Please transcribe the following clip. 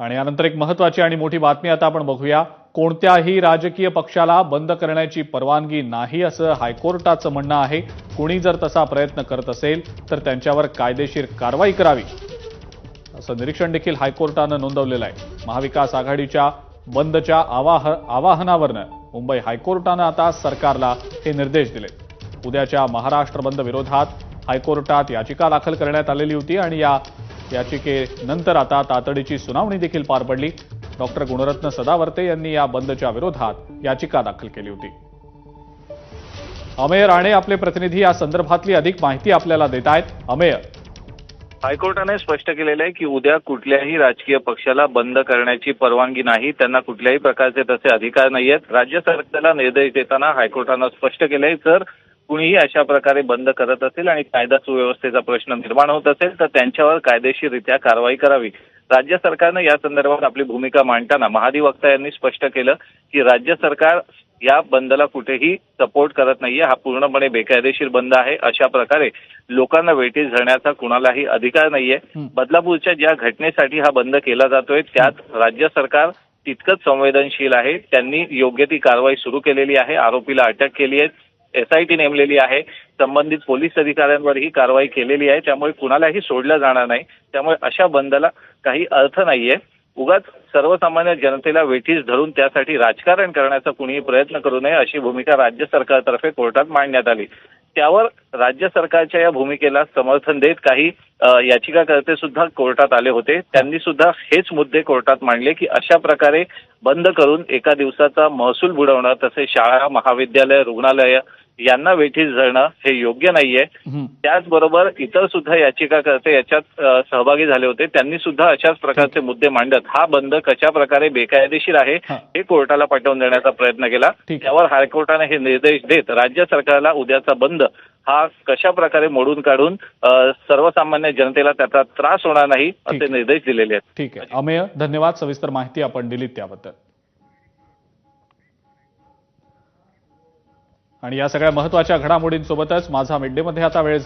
आणि यानंतर एक महत्वाची आणि मोठी बातमी आता आपण बघूया. कोणत्याही राजकीय पक्षाला बंद करण्याची परवानगी नाही असं हायकोर्टाचं म्हणणं आहे. कुणी जर तसा प्रयत्न करत असेल तर त्यांच्यावर कायदेशीर कारवाई करावी. असं निरीक्षण देखील हायकोर्टानं नोंदवलेलं आहे. महाविकास आघाडीच्या बंदच्या आवाह आवाहनावरनं मुंबई हायकोर्टानं आता सरकारला हे निर्देश दिले. उद्याच्या महाराष्ट्र बंद विरोधात हायकोर्टात याचिका दाखल करण्यात आलेली होती आणि या याचिकेनंतर आता तातडीची सुनावणी देखील पार पडली. डॉक्टर गुणरत्न सदावर्ते यांनी या बंदच्या विरोधात याचिका दाखल केली होती. अमेय राणे आपले प्रतिनिधी या संदर्भातली अधिक माहिती आपल्याला देत आहेत. अमेय. हायकोर्टाने स्पष्ट केलेलं आहे की उद्या कुठल्याही राजकीय पक्षाला बंद करण्याची परवानगी नाही. त्यांना कुठल्याही प्रकारचे तसे अधिकार नाही आहेत राज्य सरकारला निर्देश देताना हायकोर्टानं स्पष्ट केलंय जर कुणीही अशा प्रकारे बंद करत असेल आणि कायदा सुव्यवस्थेचा प्रश्न निर्माण होत असेल तर त्यांच्यावर कायदेशीररित्या कारवाई करावी. राज्य सरकारनं या संदर्भात आपली भूमिका मांडताना महाधिवक्ता यांनी स्पष्ट केलं की राज्य सरकार या बंदला कुठेही सपोर्ट करत नाहीये. हा पूर्णपणे बेकायदेशीर बंद आहे. अशा प्रकारे लोकांना वेटीस धरण्याचा कुणालाही अधिकार नाहीये. बदलापूरच्या ज्या घटनेसाठी हा बंद केला जातोय त्यात राज्य सरकार तितकंच संवेदनशील आहे. त्यांनी योग्य ती कारवाई सुरू केलेली आहे. आरोपीला अटक केली आहे. एसआयटी नेमलेली आहे. संबंधित पोलीस अधिकाऱ्यांवर ही कारवाई केलेली आहे. त्यामुळे कुणालाही सोडलं जाणार नाही. त्यामुळे अशा बंदला काही अर्थ नाहीये. उगाच सर्वसामान्य जनतेला वेठीस धरून त्यासाठी राजकारण करण्याचा कुणीही प्रयत्न करू नये अशी भूमिका राज्य सरकारतर्फे कोर्टात मांडण्यात आली. त्यावर राज्य सरकारच्या या भूमिकेला समर्थन देत काही याचिकाकर्ते सुद्धा कोर्टात आले होते त्यांनी सुद्धा हेच मुद्दे कोर्टात मांडले की अशा प्रकारे बंद करून एका दिवसाचा महसूल बुडवणं तसेच शाळा महाविद्यालय रुग्णालय यांना वेठीस धरणं हे योग्य नाहीये. त्याचबरोबर इतर सुद्धा याचिकाकर्ते याच्यात सहभागी झाले होते त्यांनी सुद्धा अशाच प्रकारचे मुद्दे मांडत हा बंद कशा प्रकारे बेकायदेशीर आहे हा. कोर्टाला पटवून देण्याचा प्रयत्न केला. त्यावर हायकोर्टाने हे निर्देश देत राज्य सरकारला उद्याचा बंद हा कशा प्रकारे मोडून काढून अ, सर्वसामान्य जनतेला त्याचा त्रास होणार नाही. असे निर्देश दिलेले आहेत. ठीक आहे. अमेय धन्यवाद. सविस्तर माहिती आपण दिलीत त्याबद्दल. आणि या सगळ्या महत्त्वाच्या घडामोडींसोबतच माझा मिड डे मध्ये आता वेळ